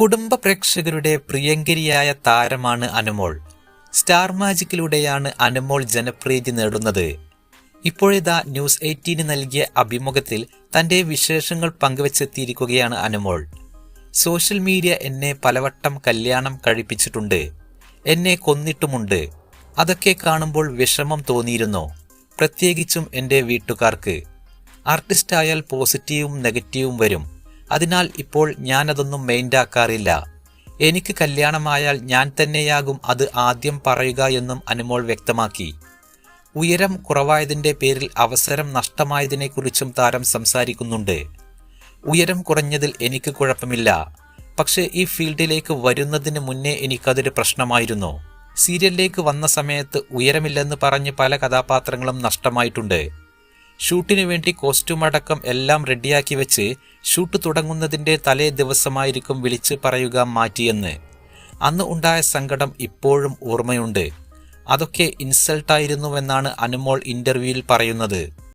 കുടുംബ പ്രേക്ഷകരുടെ പ്രിയങ്കരിയായ താരമാണ് അനുമോൾ. സ്റ്റാർ മാജിക്കിലൂടെയാണ് അനുമോൾ ജനപ്രീതി നേടുന്നത്. ഇപ്പോഴിതാ ന്യൂസ് എയ്റ്റീന് നൽകിയ അഭിമുഖത്തിൽ തന്റെ വിശേഷങ്ങൾ പങ്കുവച്ചെത്തിയിരിക്കുകയാണ് അനുമോൾ. സോഷ്യൽ മീഡിയ എന്നെ പലവട്ടം കല്യാണം കഴിപ്പിച്ചിട്ടുണ്ട്. എന്നെ കൊന്നിട്ടുമുണ്ട്. അതൊക്കെ കാണുമ്പോൾ വിഷമം തോന്നിയിരുന്നു. പ്രത്യേകിച്ചും എന്റെ വീട്ടുകാർക്ക്. ആർട്ടിസ്റ്റായാൽ പോസിറ്റീവും നെഗറ്റീവും വരും. അതിനാൽ ഇപ്പോൾ ഞാനതൊന്നും മെയിൻഡാക്കാറില്ല എനിക്ക് കല്യാണമായാൽ ഞാൻ തന്നെയാകും അത് ആദ്യം പറയുക എന്നും അനുമോൾ വ്യക്തമാക്കി. ഉയരം കുറവായതിന്റെ പേരിൽ അവസരം നഷ്ടമായതിനെക്കുറിച്ചും താരം സംസാരിക്കുന്നുണ്ട്. ഉയരം കുറഞ്ഞതിൽ എനിക്ക് കുഴപ്പമില്ല. പക്ഷേ ഈ ഫീൽഡിലേക്ക് വരുന്നതിന് മുന്നേ എനിക്കതൊരു പ്രശ്നമായിരുന്നു. സീരിയലിലേക്ക് വന്ന സമയത്ത് ഉയരമില്ലെന്ന് പറഞ്ഞ് പല കഥാപാത്രങ്ങളും നഷ്ടമായിട്ടുണ്ട്. ഷൂട്ടിനു വേണ്ടി കോസ്റ്റ്യൂം അടക്കം എല്ലാം റെഡിയാക്കി വെച്ച് ഷൂട്ട് തുടങ്ങുന്നതിന്റെ തലേ ദിവസമായിരിക്കും വിളിച്ച് പറയുക മാറ്റിയെന്ന്. അന്ന് ഉണ്ടായ സങ്കടം ഇപ്പോഴും ഓർമ്മയുണ്ട്. അതൊക്കെ ഇൻസൾട്ടായിരുന്നുവെന്നാണ് അനുമോൾ ഇന്റർവ്യൂവിൽ പറയുന്നത്.